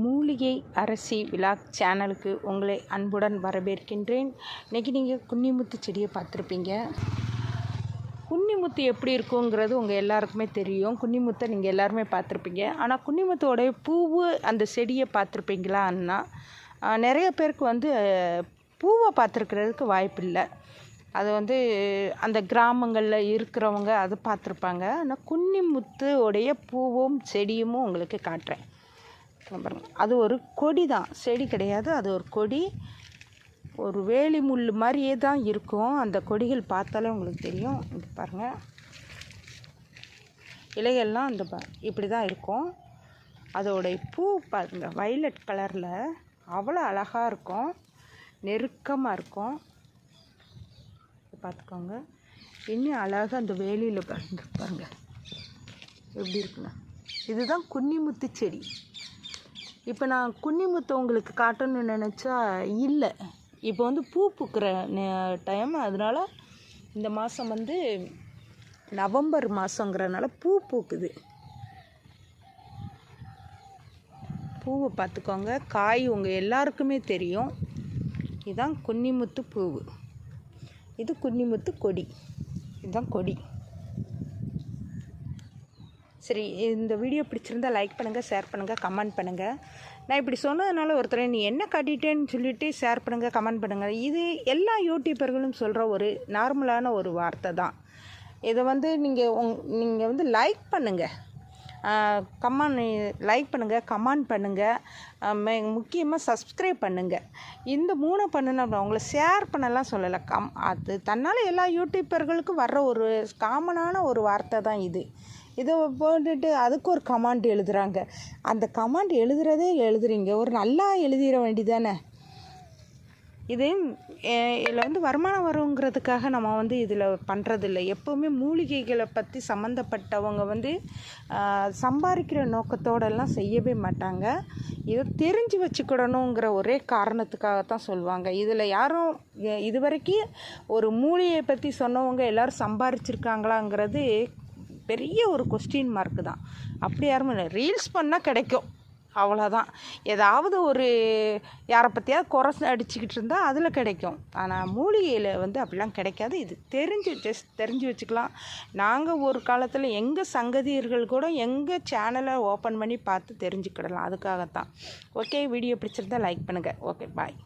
மூலிகை அரசி விழா சேனலுக்கு உங்களை அன்புடன் வரவேற்கின்றேன். இன்றைக்கி நீங்கள் குன்னிமுத்து செடியை பார்த்துருப்பீங்க. குன்னிமுத்து எப்படி இருக்குங்கிறது உங்கள் எல்லாருக்குமே தெரியும். குன்னிமுத்தை நீங்கள் எல்லாருமே பார்த்துருப்பீங்க. ஆனால் குன்னிமுத்தோடைய பூவு அந்த செடியை பார்த்துருப்பீங்களான்னா நிறைய பேருக்கு வந்து பூவை பார்த்துருக்கிறதுக்கு வாய்ப்பில்லை. அது வந்து அந்த கிராமங்களில் இருக்கிறவங்க அது பார்த்துருப்பாங்க. ஆனால் குன்னிமுத்து உடைய பூவும் செடியும் உங்களுக்கு காட்டுறேன். அது ஒரு கொடி தான். செடி கிடையாது. அது ஒரு கொடி. ஒரு வேலி முள் மாதிரியே தான் இருக்கும். அந்த கொடிகள் பார்த்தாலே உங்களுக்கு தெரியும். இங்க பாருங்கள் இலைகள்லாம் அந்த ப இப்படி தான் இருக்கும். அதோடைய பூ பாருங்க. வைலட் கலரில் அவ்வளோ அழகாக இருக்கும். நெருக்கமாக இருக்கும். பார்த்துக்கோங்க. இன்னும் அழகாக அந்த வேலியில் பாருங்க. பாருங்க. எப்படி இருக்குண்ணா இதுதான் குன்னிமுத்து செடி. இப்போ நான் குன்னிமுத்து உங்களுக்கு காட்டணும்னு நினச்சா இல்லை. இப்போ வந்து பூ பூக்கிற டைம் அதனால் இந்த மாதம் வந்து நவம்பர் மாதங்கிறனால பூ பூக்குது. பூவை பார்த்துக்கோங்க. காய் உங்கள் எல்லாருக்குமே தெரியும். இதுதான் குன்னிமுத்து பூவு. இது குன்னிமுத்து கொடி. இதுதான் கொடி. சரி இந்த வீடியோ பிடிச்சிருந்தா லைக் பண்ணுங்கள் ஷேர் பண்ணுங்கள் கமெண்ட் பண்ணுங்கள் நான் இப்படி சொன்னதுனால ஒருத்தரை நீ என்ன காட்டிட்டேன்னு சொல்லிட்டு ஷேர் பண்ணுங்கள் கமெண்ட் பண்ணுங்கள் இது எல்லா யூடியூபர்களும் சொல்கிற ஒரு நார்மலான ஒரு வார்த்தை தான். இதை வந்து நீங்கள் உங் நீங்கள் வந்து லைக் பண்ணுங்கள் கமெண்ட் லைக் பண்ணுங்கள் கமெண்ட் பண்ணுங்கள் முக்கியமாக சப்ஸ்கிரைப் பண்ணுங்கள் இந்த மூணு பண்ணணும் உங்களை ஷேர் பண்ணலாம் சொல்லலை. கம் அது தன்னால் எல்லா யூடியூப்பர்களுக்கும் வர்ற ஒரு காமனான ஒரு வார்த்தை தான் இது. இதை போட்டுட்டு அதுக்கு ஒரு கமாண்ட் எழுதுகிறாங்க அந்த கமாண்ட் எழுதுறதே எழுதுறீங்க. ஒரு நல்லா எழுதிட வேண்டிதானே இது இதில் வந்து வருமானம் வருங்கிறதுக்காக நம்ம வந்து இதில் பண்ணுறதில்ல எப்போவுமே மூலிகைகளை பற்றி சம்மந்தப்பட்டவங்க வந்து சம்பாதிக்கிற நோக்கத்தோடெல்லாம் செய்யவே மாட்டாங்க. இதை தெரிஞ்சு வச்சுக்கிடணுங்கிற ஒரே காரணத்துக்காகத்தான் சொல்லுவாங்க. இதில் யாரும் இது இதுவரைக்கும் ஒரு மூலிகையை பற்றி சொன்னவங்க எல்லாரும் சம்பாரிச்சிருக்காங்களாங்கிறது பெரிய ஒரு கொஸ்டின் மார்க்கு தான். அப்படி யாரும் இல்லை. ரீல்ஸ் பண்ணால் கிடைக்கும். அவ்வளோதான் ஏதாவது ஒரு யாரை பற்றியாவது குறை அடிச்சுக்கிட்டு இருந்தால் அதில் கிடைக்கும். ஆனால் மூலிகையில் வந்து அப்படிலாம் கிடைக்காது. இது தெரிஞ்சு ஜஸ்ட் தெரிஞ்சு வச்சுக்கலாம். நாங்கள் ஒரு காலத்தில் எங்கள் சங்கதியர்கள் கூட எங்கள் சேனலை ஓப்பன் பண்ணி பார்த்து தெரிஞ்சுக்கிடலாம். அதுக்காகத்தான். ஓகே வீடியோ பிடிச்சிருந்தா லைக் பண்ணுங்கள் ஓகே பாய்